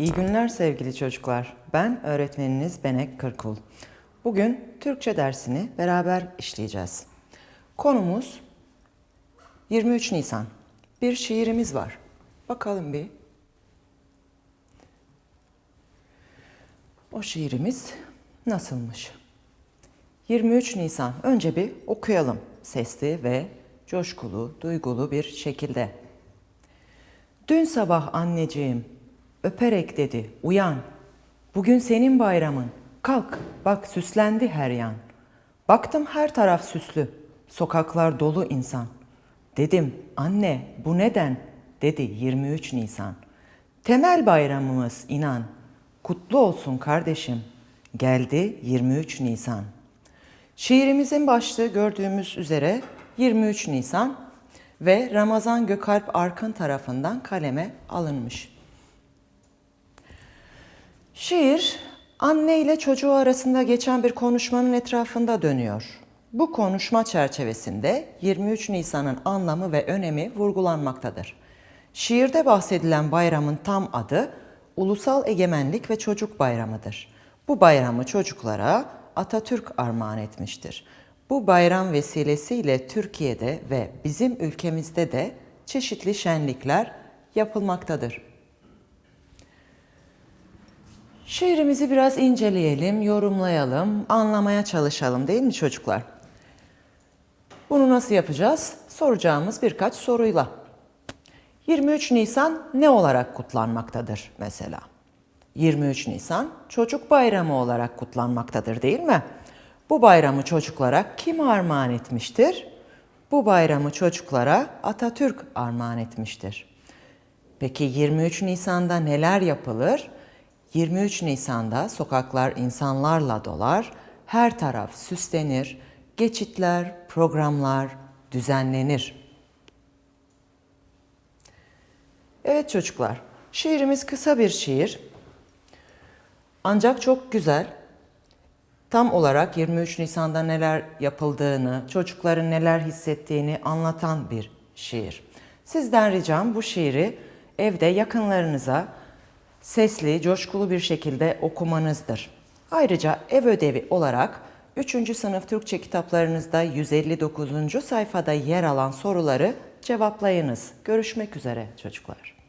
İyi günler sevgili çocuklar. Ben öğretmeniniz Benek Kırkul. Bugün Türkçe dersini beraber işleyeceğiz. Konumuz 23 Nisan. Bir şiirimiz var. Bakalım bir. O şiirimiz nasılmış? 23 Nisan. Önce bir okuyalım sesli ve coşkulu, duygulu bir şekilde. Dün sabah anneciğim öperek dedi uyan. Bugün senin bayramın. Kalk bak süslendi her yan. Baktım her taraf süslü. Sokaklar dolu insan. Dedim anne bu neden? Dedi 23 Nisan. Temel bayramımız inan. Kutlu olsun kardeşim. Geldi 23 Nisan. Şiirimizin başlığı gördüğümüz üzere 23 Nisan ve Ramazan Gökalp Arkın tarafından kaleme alınmış. Şiir anne ile çocuğu arasında geçen bir konuşmanın etrafında dönüyor. Bu konuşma çerçevesinde 23 Nisan'ın anlamı ve önemi vurgulanmaktadır. Şiirde bahsedilen bayramın tam adı Ulusal Egemenlik ve Çocuk Bayramı'dır. Bu bayramı çocuklara Atatürk armağan etmiştir. Bu bayram vesilesiyle Türkiye'de ve bizim ülkemizde de çeşitli şenlikler yapılmaktadır. Şiirimizi biraz inceleyelim, yorumlayalım, anlamaya çalışalım değil mi çocuklar? Bunu nasıl yapacağız? Soracağımız birkaç soruyla. 23 Nisan ne olarak kutlanmaktadır mesela? 23 Nisan Çocuk Bayramı olarak kutlanmaktadır değil mi? Bu bayramı çocuklara kim armağan etmiştir? Bu bayramı çocuklara Atatürk armağan etmiştir. Peki 23 Nisan'da neler yapılır? 23 Nisan'da sokaklar insanlarla dolar, her taraf süslenir, geçitler, programlar düzenlenir. Evet çocuklar, şiirimiz kısa bir şiir. Ancak çok güzel. Tam olarak 23 Nisan'da neler yapıldığını, çocukların neler hissettiğini anlatan bir şiir. Sizden ricam bu şiiri evde yakınlarınıza sesli, coşkulu bir şekilde okumanızdır. Ayrıca ev ödevi olarak 3. sınıf Türkçe kitaplarınızda 159. sayfada yer alan soruları cevaplayınız. Görüşmek üzere çocuklar.